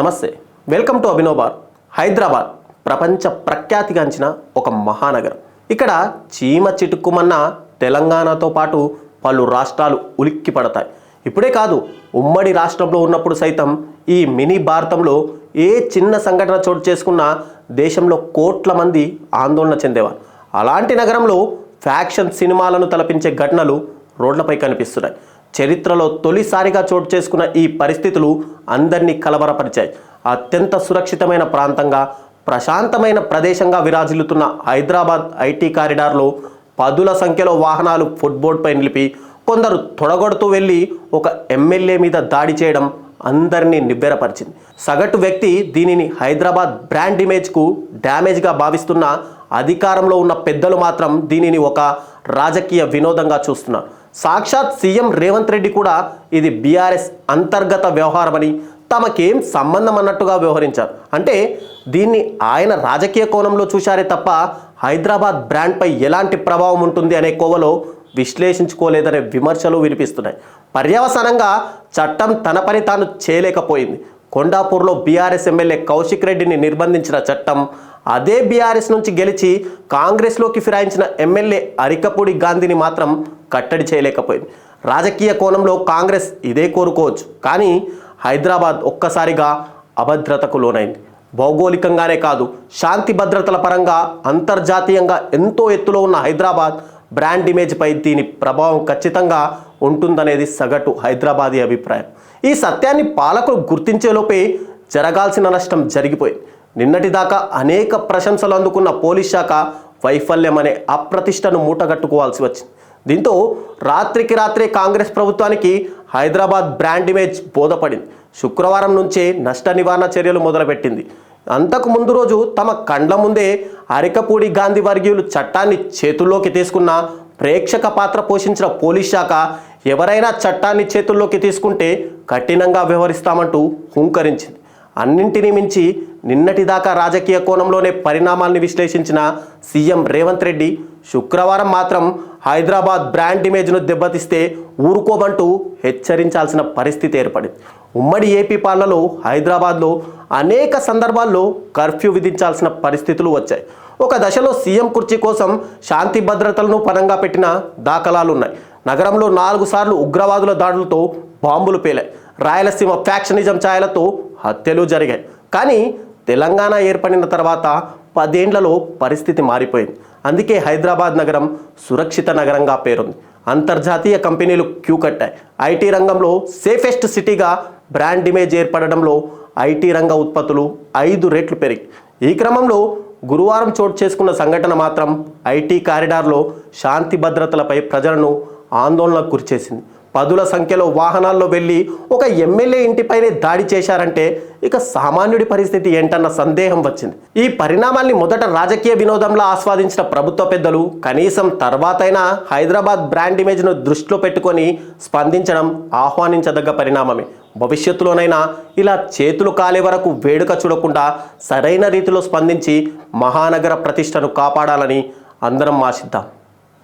నమస్తే. Welcome to అభినోబార్ Hyderabad ప్రపంచ ప్రఖ్యాతిగాంచిన ఒక మహానగరం. ఇక్కడ చీమ చిటుక్కుమన్న తెలంగాణతో పాటు పలు రాష్ట్రాలు ఉలిక్కి పడతాయి. ఇప్పుడే కాదు ఉమ్మడి రాష్ట్రంలో ఉన్నప్పుడు సైతం ఈ మినీ భారతంలో ఏ చిన్న సంఘటన చోటు చేసుకున్నా దేశంలో కోట్ల మంది ఆందోళన చెందేవారు. అలాంటి నగరంలో ఫ్యాక్షన్ సినిమాలను తలపించే ఘటనలు రోడ్లపై కనిపిస్తున్నాయి. చరిత్రలో తొలిసారిగా చోటు చేసుకున్న ఈ పరిస్థితులు అందరినీ కలవరపరిచాయి. అత్యంత సురక్షితమైన ప్రాంతంగా ప్రశాంతమైన ప్రదేశంగా విరాజిల్లుతున్న హైదరాబాద్ ఐటీ కారిడార్లో పదుల సంఖ్యలో వాహనాలు ఫుట్బోర్డ్పై నిలిపి కొందరు తొడగొడుతూ వెళ్ళి ఒక ఎమ్మెల్యే మీద దాడి చేయడం అందరినీ నివ్వెరపరిచింది. సగటు వ్యక్తి దీనిని హైదరాబాద్ బ్రాండ్ ఇమేజ్కు డ్యామేజ్గా భావిస్తున్న అధికారంలో ఉన్న పెద్దలు మాత్రం దీనిని ఒక రాజకీయ వినోదంగా చూస్తున్నారు. సాక్షాత్ సీఎం రేవంత్ రెడ్డి కూడా ఇది బీఆర్ఎస్ అంతర్గత వ్యవహారమని తమకేం సంబంధం అన్నట్టుగా వ్యవహరించారు. అంటే దీన్ని ఆయన రాజకీయ కోణంలో చూశారే తప్ప హైదరాబాద్ బ్రాండ్పై ఎలాంటి ప్రభావం ఉంటుంది అనే కోవలో విశ్లేషించుకోలేదనే విమర్శలు వినిపిస్తున్నాయి. పర్యవసానంగా చట్టం తన పని తాను చేయలేకపోయింది. కొండాపూర్లో బీఆర్ఎస్ ఎమ్మెల్యే కౌశిక్ రెడ్డిని నిర్బంధించిన చట్టం అదే బీఆర్ఎస్ నుంచి గెలిచి కాంగ్రెస్లోకి ఫిరాయించిన ఎమ్మెల్యే అరికపూడి గాంధీని మాత్రం కట్టడి చేయలేకపోయింది. రాజకీయ కోణంలో కాంగ్రెస్ ఇదే కోరుకోవచ్చు. కానీ హైదరాబాద్ ఒక్కసారిగా అభద్రతకు లోనైంది. భౌగోళికంగానే కాదు శాంతి భద్రతల పరంగా అంతర్జాతీయంగా ఎంతో ఎత్తులో ఉన్న హైదరాబాద్ బ్రాండ్ ఇమేజ్పై దీని ప్రభావం ఖచ్చితంగా ఉంటుందనేది సగటు హైదరాబాదీ అభిప్రాయం. ఈ సత్యాన్ని పాలకులు గుర్తించేలోపే జరగాల్సిన నష్టం జరిగిపోయింది. నిన్నటిదాకా అనేక ప్రశంసలు అందుకున్న పోలీస్ శాఖ వైఫల్యం అనే అప్రతిష్టను మూటగట్టుకోవాల్సి వచ్చింది. దీంతో రాత్రికి రాత్రే కాంగ్రెస్ ప్రభుత్వానికి హైదరాబాద్ బ్రాండ్ ఇమేజ్ బోధపడింది. శుక్రవారం నుంచే నష్ట నివారణ చర్యలు మొదలుపెట్టింది. అంతకు ముందు రోజు తమ కండ్ల ముందే అరికపూడి గాంధీ వర్గీయులు చట్టాన్ని చేతుల్లోకి తీసుకున్న ప్రేక్షక పాత్ర పోషించిన పోలీస్ శాఖ ఎవరైనా చట్టాన్ని చేతుల్లోకి తీసుకుంటే కఠినంగా వ్యవహరిస్తామంటూ హుంకరించింది. అన్నింటినీ మించి నిన్నటిదాకా రాజకీయ కోణంలోనే పరిణామాల్ని విశ్లేషించిన సీఎం రేవంత్ రెడ్డి శుక్రవారం మాత్రం హైదరాబాద్ బ్రాండ్ ఇమేజ్ను దెబ్బతీస్తే ఊరుకోమంటూ హెచ్చరించాల్సిన పరిస్థితి ఏర్పడింది. ఉమ్మడి ఏపీ పాలనలో హైదరాబాద్లో అనేక సందర్భాల్లో కర్ఫ్యూ విధించాల్సిన పరిస్థితులు వచ్చాయి. ఒక దశలో సీఎం కుర్చీ కోసం శాంతి భద్రతలను పరంగా పెట్టిన దాఖలాలు ఉన్నాయి నగరంలో నాలుగు సార్లు ఉగ్రవాదుల దాడులతో బాంబులు పేలాయి. రాయలసీమ ఫ్యాక్షనిజం ఛాయలతో హత్యలు జరిగాయి. కానీ తెలంగాణ ఏర్పడిన తర్వాత పదేండ్లలో పరిస్థితి మారిపోయింది. అందుకే హైదరాబాద్ నగరం సురక్షిత నగరంగా పేరుంది. అంతర్జాతీయ కంపెనీలు క్యూ కట్టాయి. ఐటీ రంగంలో సేఫెస్ట్ సిటీగా బ్రాండ్ ఇమేజ్ ఏర్పడడంలో ఐటీ రంగ ఉత్పత్తులు ఐదు రెట్లు పెరిగి ఈ క్రమంలో గురువారం చోటు చేసుకున్న సంఘటన మాత్రం ఐటీ కారిడార్లో శాంతి భద్రతలపై ప్రజలను ఆందోళనకు గురిచేసింది. పదుల సంఖ్యలో వాహనాల్లో వెళ్ళి ఒక ఎమ్మెల్యే ఇంటిపైనే దాడి చేశారంటే ఇక సామాన్యుడి పరిస్థితి ఏంటన్న సందేహం వచ్చింది. ఈ పరిణామాల్ని మొదట రాజకీయ వినోదంలా ఆస్వాదించిన ప్రభుత్వ పెద్దలు కనీసం తర్వాతైనా హైదరాబాద్ బ్రాండ్ ఇమేజ్ను దృష్టిలో పెట్టుకొని స్పందించడం ఆహ్వానించదగ్గ పరిణామమే. భవిష్యత్తులోనైనా ఇలా చేతులు కాలే వరకు వేడుక చూడకుండా సరైన రీతిలో స్పందించి మహానగర ప్రతిష్టను కాపాడాలని అందరం ఆశిద్దాం.